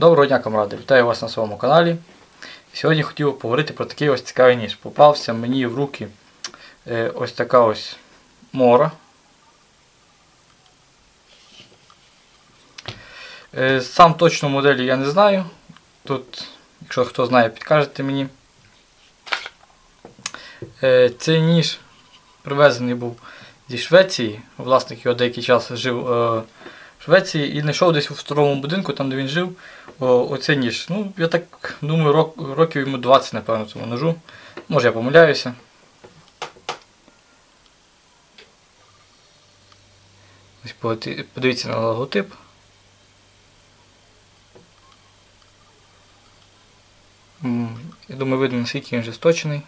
Доброго дня, камради! Вітаю вас на своєму каналі. Сьогодні хотів поговорити про такий ось цікавий ніж. Попався мені в руки е, ось така ось мора. Е, сам точно моделі я не знаю. Тут, якщо хто знає, підкажете мені. Е, цей ніж привезений був зі Швеції. Власник його деякий час жив Швеції і знайшов десь у старому будинку, там де він жив, оцей ніж. Ну, я так думаю, рок, років йому 20, напевно, цьому ножу. Може я помиляюся. Подивіться на логотип. Я думаю, видно, наскільки він вже сточений.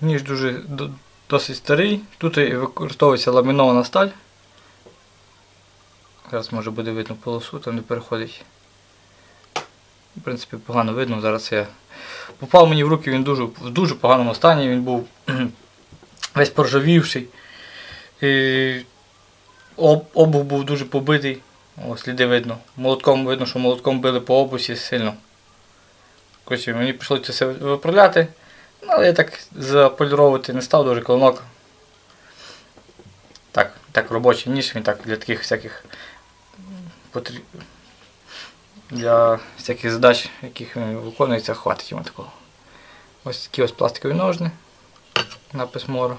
Ніж дуже досить старий. Тут використовується ламінована сталь. Зараз може буде видно полосу, там не переходить. В принципі, погано видно. Зараз я попав мені в руки, він дуже, в дуже поганому стані, він був весь поржавівший. І об, обув був дуже побитий. О, сліди видно. Молотком видно, що молотком били по обусі сильно. Коротше, мені прийшлося це все виправляти. Ну, я так заполіровувати не став дуже клинок. Так, так робочий ніж, він так для таких всяких для всяких задач, яких він виконується, хватить йому такого. Ось такі ось пластикові ножни. Напис Мора.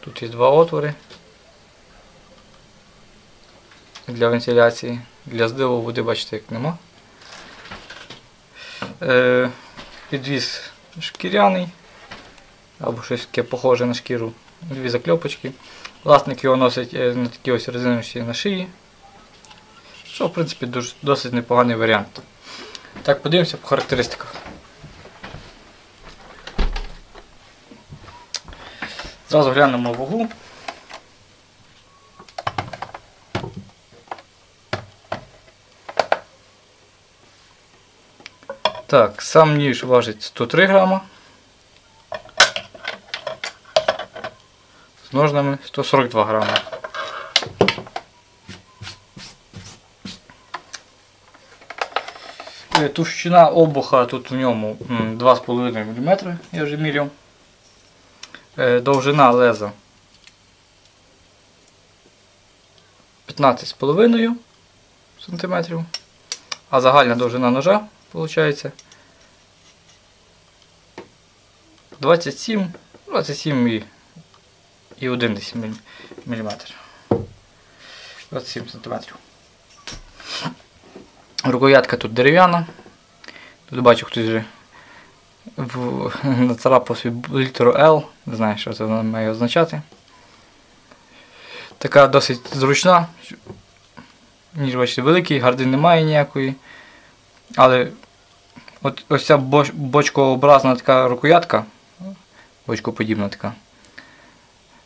Тут є два отвори для вентиляції. Для зливу води, бачите, як нема. Е, підвіз шкіряний або щось таке похоже на шкіру. Дві закльопочки. Власник його носить е, на такі ось резиночці на шиї. Що, в принципі, досить непоганий варіант. Так, подивимося по характеристиках. Зразу глянемо вагу. Так, сам ніж важить 103 грама. З ножнами 142 грама. Е, Товщина обуха тут в ньому 2,5 мм, я вже міряв. Е, Довжина леза 15,5 см. А загальна довжина ножа виходить 27, 27 і, і 1 мм. 27 см. Рукоятка тут дерев'яна. Тут бачу хтось вже нацарапав собі літеру L. Не знаю, що це має означати. Така досить зручна. Ніж бачите, великий, гарди немає ніякої. Але от ось ця боч, бочкообразна така рукоятка, бочкоподібна така,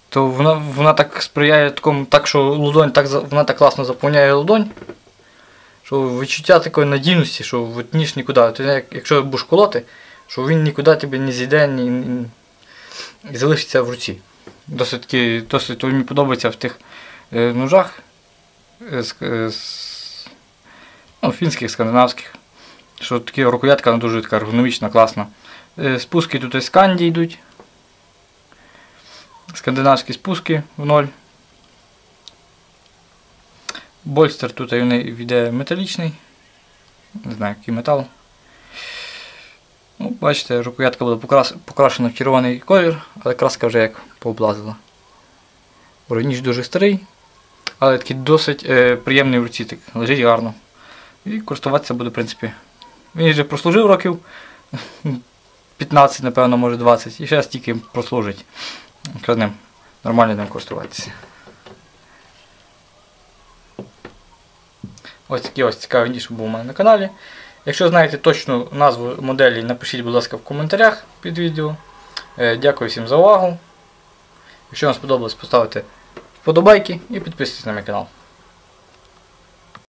то вона вона так сприяє такому, так що ладонь так, вона так класно заповняє ладонь, що відчуття такої надійності, що ніж нікуди. Як- якщо будеш колоти, що він нікуди тебе не зійде ні, ні, і залишиться в руці. Досить, досить мені подобається в тих е, ножах е, з, е, з, ну, фінських, скандинавських. Що такі рукоятка вона дуже така ергономічна, класна. Е, Спуски тут із канді йдуть. Скандинавські спуски в ноль. Больстер тут йде металічний. Не знаю, який метал. Ну, бачите, рукоятка буде покрас- покрашена в червоний колір, але краска вже як пооблазила. Ніж дуже старий, але такий досить е, приємний в руці, так, лежить гарно. І користуватися буде, в принципі. Він вже прослужив років 15, напевно, може 20. І ще стільки прослужить. Якраз ним нормально ним користуватися. Ось такі ось цікаві ніж був у мене на каналі. Якщо знаєте точну назву моделі, напишіть, будь ласка, в коментарях під відео. Е, Дякую всім за увагу. Якщо вам сподобалось, поставте вподобайки і підписуйтесь на мій канал.